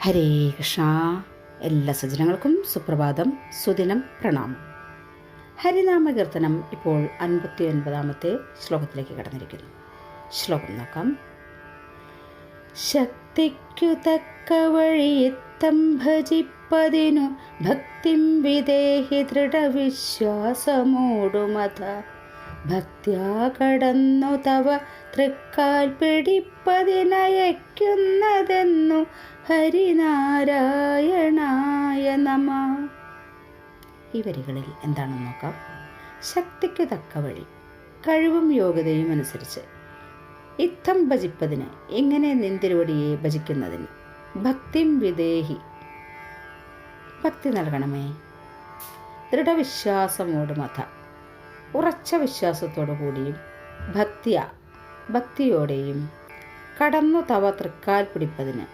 ഹരേ കൃഷ്ണ. എല്ലാ സജ്ജനങ്ങൾക്കും സുപ്രഭാതം സുദിനം പ്രണാമം. ഹരിനാമകീർത്തനം ഇപ്പോൾ അൻപത്തി ഒൻപതാമത്തെ ശ്ലോകത്തിലേക്ക് കടന്നിരിക്കുന്നു. ശ്ലോകം നോക്കാം. ശക്തിക്കു തക്ക ഭജിപ്പതിനു ഭക്തിം വിദേഹി ദൃഢവിശ്വാസമോടുമത. ഭക്ത്യാ കടന്നു തവ തൃക്കാൽ പിടിപ്പതിനയക്കുന്നതെന്നു ഹരിനാരായണായ നമ. ഈ വരികളിൽ എന്താണെന്ന് നോക്കാം. ശക്തിക്ക് തക്ക വഴി കഴിവും യോഗ്യതയും അനുസരിച്ച് ഇത്തം ഭജിപ്പതിന് എങ്ങനെ നിന്തിരുവടിയെ ഭജിക്കുന്നതിന് ഭക്തിം വിദേഹി. ഭക്തി നൽകണമേ. ദൃഢവിശ്വാസമോട് മത ഉറച്ച വിശ്വാസത്തോടു കൂടിയും ഭക്തിയ ഭക്തിയോടെയും കടന്നു തവ തൃക്കാൽ പിടിപ്പതിന്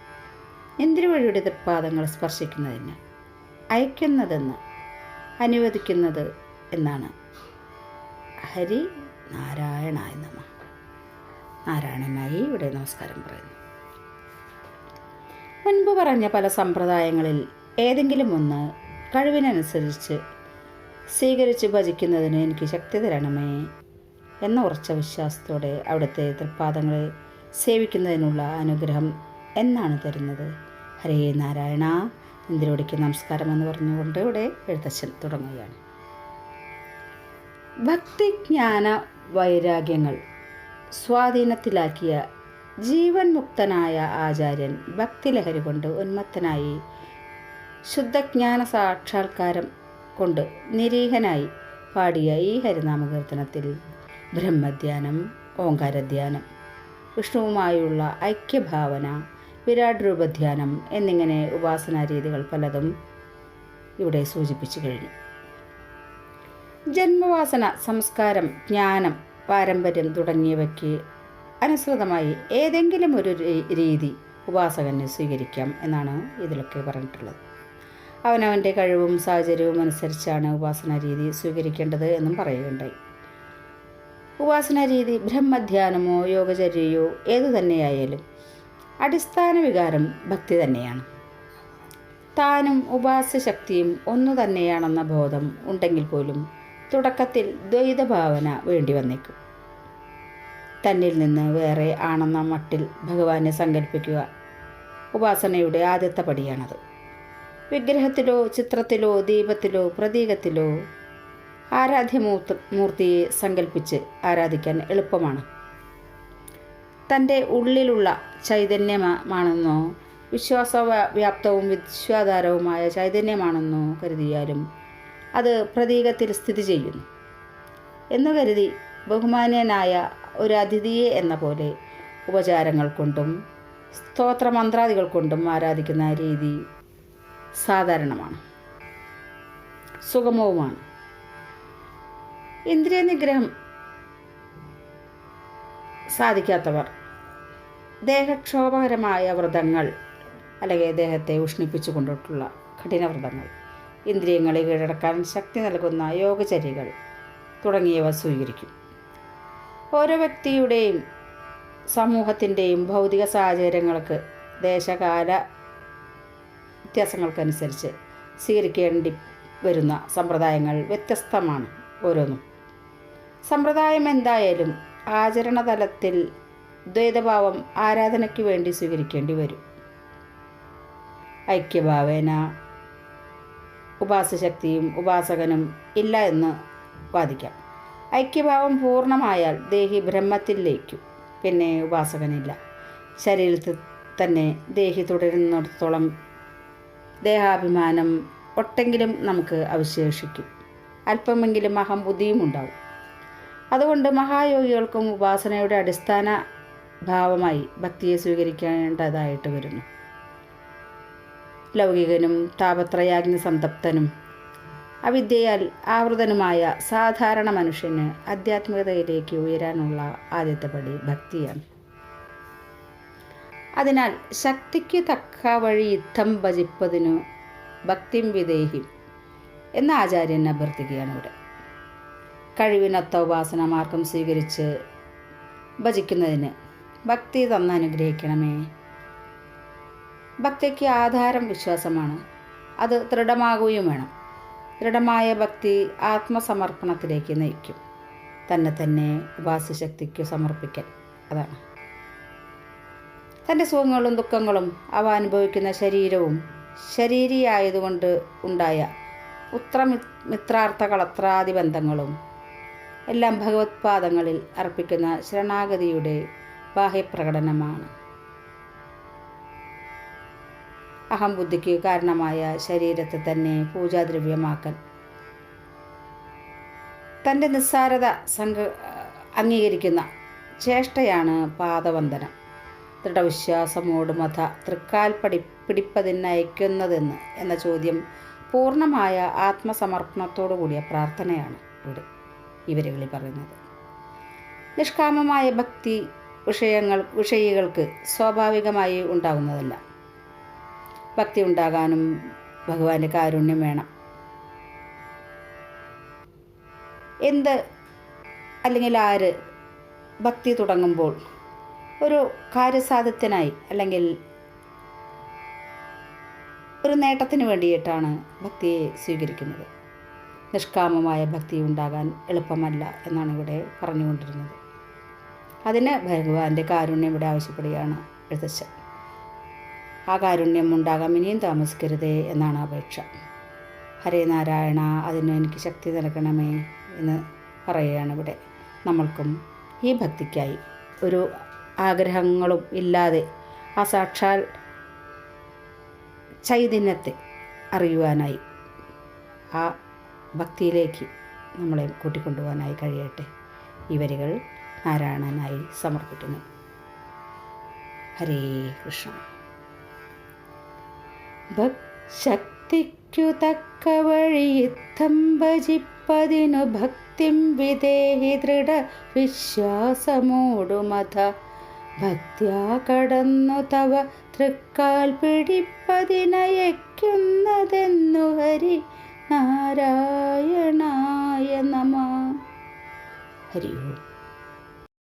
ഇന്ദ്രവഴിയുടെ തൃപ്പാദങ്ങൾ സ്പർശിക്കുന്നതിന് അയക്കുന്നതെന്ന് അനുവദിക്കുന്നത് എന്നാണ്. ഹരി നാരായണായ നമ. നാരായണനായി ഇവിടെ നമസ്കാരം പറയുന്നു. മുൻപ് പറഞ്ഞ പല സമ്പ്രദായങ്ങളിൽ ഏതെങ്കിലും ഒന്ന് കഴിവിനനുസരിച്ച് സ്വീകരിച്ച് ഭജിക്കുന്നതിന് എനിക്ക് ശക്തി തരണമേ എന്ന ഉറച്ച വിശ്വാസത്തോടെ അവിടുത്തെ തൃപ്പാദങ്ങളെ സേവിക്കുന്നതിനുള്ള അനുഗ്രഹം എന്നാണ് തരുന്നത്. ഹരേ നാരായണ ഇന്ദിരോടിക്ക് നമസ്കാരം എന്ന് പറഞ്ഞുകൊണ്ട് ഇവിടെ എഴുത്തച്ഛൻ തുടങ്ങുകയാണ്. ഭക്തിജ്ഞാന വൈരാഗ്യങ്ങൾ സ്വാധീനത്തിലാക്കിയ ജീവൻ മുക്തനായ ആചാര്യൻ ഭക്തിലഹരി കൊണ്ട് ഉന്മത്തനായി ശുദ്ധജ്ഞാന സാക്ഷാത്കാരം കൊണ്ട് നിരീഹനായി പാടിയ ഈ ഹരിനാമകീർത്തനത്തിൽ ബ്രഹ്മധ്യാനം ഓങ്കാരധ്യാനം വിഷ്ണുവുമായുള്ള ഐക്യഭാവന വിരാട് രൂപധ്യാനം എന്നിങ്ങനെ ഉപാസനാ രീതികൾ പലതും ഇവിടെ സൂചിപ്പിച്ചു കഴിഞ്ഞു. ജന്മവാസന സംസ്കാരം ജ്ഞാനം പാരമ്പര്യം തുടങ്ങിയവയ്ക്ക് അനുസൃതമായി ഏതെങ്കിലും ഒരു രീതി ഉപാസകന് സ്വീകരിക്കാം എന്നാണ് ഇതിലൊക്കെ പറഞ്ഞിട്ടുള്ളത്. അവനവന്റെ കഴിവും സാഹചര്യവും അനുസരിച്ചാണ് ഉപാസനാ രീതി സ്വീകരിക്കേണ്ടത് എന്നും പറയുകയുണ്ടായി. ഉപാസനാ രീതി ബ്രഹ്മധ്യാനമോ യോഗചര്യയോ ഏതു തന്നെയായാലും അടിസ്ഥാന വികാരം ഭക്തി തന്നെയാണ്. താനും ഉപാസ്യശക്തിയും ഒന്നു തന്നെയാണെന്ന ബോധം ഉണ്ടെങ്കിൽ പോലും തുടക്കത്തിൽ ദ്വൈതഭാവന വേണ്ടി വന്നേക്കും. തന്നിൽ നിന്ന് വേറെ ആണെന്ന മട്ടിൽ ഭഗവാനെ സങ്കല്പിക്കുക ഉപാസനയുടെ ആദ്യത്തെ പടിയാണത്. വിഗ്രഹത്തിലോ ചിത്രത്തിലോ ദീപത്തിലോ പ്രതീകത്തിലോ ആരാധ്യമൂർത്ത മൂർത്തിയെ സങ്കല്പിച്ച് ആരാധിക്കാൻ എളുപ്പമാണ്. തന്റെ ഉള്ളിലുള്ള ചൈതന്യമാണെന്നോ വിശ്വാസ വ്യാപ്തവും വിശ്വാധാരവുമായ ചൈതന്യമാണെന്നോ കരുതിയാലും അത് പ്രതീകത്തിൽ സ്ഥിതി ചെയ്യുന്നു. എന്നു കരുതി ബഹുമാന്യനായ ഒരു അതിഥിയെ എന്ന പോലെ ഉപചാരങ്ങൾ കൊണ്ടും സ്തോത്രമന്ത്രാദികൾ കൊണ്ടും ആരാധിക്കുന്ന രീതി സാധാരണമാണ്. സുഗമവുമാണ് ഇന്ദ്രിയ നിഗ്രഹം സാധിക്കാത്തവർ ദേഹക്ഷോഭകരമായ വ്രതങ്ങൾ അല്ലെങ്കിൽ ദേഹത്തെ ഉഷ്ണിപ്പിച്ചു കൊണ്ടിട്ടുള്ള കഠിന വ്രതങ്ങൾ ഇന്ദ്രിയങ്ങളെ കീഴടക്കാൻ ശക്തി നൽകുന്ന യോഗചര്യകൾ തുടങ്ങിയവ സ്വീകരിക്കും. ഓരോ വ്യക്തിയുടെയും സമൂഹത്തിന്റെയും ഭൗതിക സാഹചര്യങ്ങൾക്ക് ദേശകാല വ്യത്യാസങ്ങൾക്കനുസരിച്ച് സ്വീകരിക്കേണ്ടി വരുന്ന സമ്പ്രദായങ്ങൾ വ്യത്യസ്തമാണ് ഓരോന്നും. സമ്പ്രദായം എന്തായാലും ആചരണതലത്തിൽ ദ്വൈതഭാവം ആരാധനയ്ക്ക് വേണ്ടി സ്വീകരിക്കേണ്ടി വരും. ഐക്യഭാവേന ഉപാസശക്തിയും ഉപാസകനും ഇല്ല എന്ന് വാദിക്കാം. ഐക്യഭാവം പൂർണമായാൽ ദേഹി ബ്രഹ്മത്തിലേക്കും പിന്നെ ഉപാസകനില്ല. ശരീരത്തിൽ തന്നെ ദേഹി തുടരുന്നിടത്തോളം ദേഹാഭിമാനം ഒട്ടെങ്കിലും നമുക്ക് അവശേഷിക്കും. അല്പമെങ്കിലും അഹംബുദ്ധിയും ഉണ്ടാവും. അതുകൊണ്ട് മഹായോഗികൾക്കും ഉപാസനയുടെ അടിസ്ഥാന ഭാവമായി ഭക്തിയെ സ്വീകരിക്കേണ്ടതായിട്ട് വരുന്നു. ലൗകികനും താപത്രയാഗ്നി സംതപ്തനും അവിദ്യയാൽ ആവൃതനുമായ സാധാരണ മനുഷ്യന് ആധ്യാത്മികതയിലേക്ക് ഉയരാനുള്ള ആദ്യത്തെ പടി ഭക്തിയാണ്. അതിനാൽ ശക്തിക്ക് തക്ക വഴി യുദ്ധം ഭജിപ്പതിനു ഭക്തിം വിദേഹി എന്ന ആചാര്യൻ അഭ്യർത്ഥിക്കുകയാണ് ഇവിടെ. കഴിവിനൊത്ത ഉപാസന മാർഗം സ്വീകരിച്ച് ഭജിക്കുന്നതിന് ഭക്തി തന്ന് അനുഗ്രഹിക്കണമേ. ഭക്തിക്ക് ആധാരം വിശ്വാസമാണ്. അത് ദൃഢമാകുകയും വേണം. ദൃഢമായ ഭക്തി ആത്മസമർപ്പണത്തിലേക്ക് നയിക്കും. തന്നെ തന്നെ ഉപാസശക്തിക്ക് സമർപ്പിക്കൽ. അതാണ്. തന്റെ സുഖങ്ങളും ദുഃഖങ്ങളും അവ അനുഭവിക്കുന്ന ശരീരവും ശരീരിയായതുകൊണ്ട് ഉണ്ടായ ഉത്ര മിത്രാർത്ഥ കളത്രാദി ബന്ധങ്ങളും എല്ലാം ഭഗവത്പാദങ്ങളിൽ അർപ്പിക്കുന്ന ശരണാഗതിയുടെ ബാഹ്യപ്രകടനമാണ്. അഹംബുദ്ധിക്ക് കാരണമായ ശരീരത്തെ തന്നെ പൂജാദ്രവ്യമാക്കൽ. തന്റെ നിസ്സാരത സംഘ അംഗീകരിക്കുന്ന ചേഷ്ടയാണ് പാദവന്ദനം. ദൃഢവിശ്വാസമോട് മത തൃക്കാൽ പടി പിടിപ്പതിനയക്കുന്നതെന്ന് എന്ന ചോദ്യം പൂർണമായ ആത്മസമർപ്പണത്തോടു കൂടിയ പ്രാർത്ഥനയാണ് ഇവിടെ ഇവരുകളിൽ പറയുന്നത്. നിഷ്കാമമായ ഭക്തി വിഷയങ്ങൾ വിഷയികൾക്ക് സ്വാഭാവികമായി ഉണ്ടാകുന്നതല്ല ഭക്തി ഉണ്ടാകാനും ഭഗവാന്റെ കാരുണ്യം വേണം. എന്ത് അല്ലെങ്കിൽ ആര് ഭക്തി തുടങ്ങുമ്പോൾ ഒരു കാര്യസാധ്യത്തിനായി അല്ലെങ്കിൽ ഒരു നേട്ടത്തിന് വേണ്ടിയിട്ടാണ് ഭക്തിയെ സ്വീകരിക്കുന്നത്. നിഷ്കാമമായ ഭക്തി ഉണ്ടാകാൻ എളുപ്പമല്ല എന്നാണ് ഇവിടെ പറഞ്ഞുകൊണ്ടിരുന്നത്. അതിന് ഭഗവാന്റെ കാരുണ്യം ഇവിടെ ആവശ്യപ്പെടുകയാണ് എഴുത്തച്ഛൻ. ആ കാരുണ്യം ഉണ്ടാകാൻ ഇനിയും താമസിക്കരുതേ എന്നാണ് അപേക്ഷ. ഹരേ നാരായണ അതിന് എനിക്ക് ശക്തി നൽകണമേ എന്ന് പറയുകയാണ് ഇവിടെ. നമ്മൾക്കും ഈ ഭക്തിക്കായി ഒരു ആഗ്രഹങ്ങളും ഇല്ലാതെ ആ സാക്ഷാൽ ചൈതന്യത്തെ അറിയുവാനായി ആ ഭക്തിയിലേക്ക് നമ്മളെ കൂട്ടിക്കൊണ്ടുപോകാനായി കഴിയട്ടെ. ഈ വരികൾ നാരായണനായി സമർപ്പിക്കുന്നു. ഹരേ കൃഷ്ണ. ശക്തിക്കു തക്ക ഭജിപ്പതിനു ഭക്തിം വിദേഹി ദൃഢ വിശ്വാസമോടുമത ഭക്ത്യാ കടന്നു തവ തൃക്കാൽ പിടിപ്പതിനയക്കുന്നതെന്നു ഹരി. നാരായണായ നമ. ഹരി ഓം.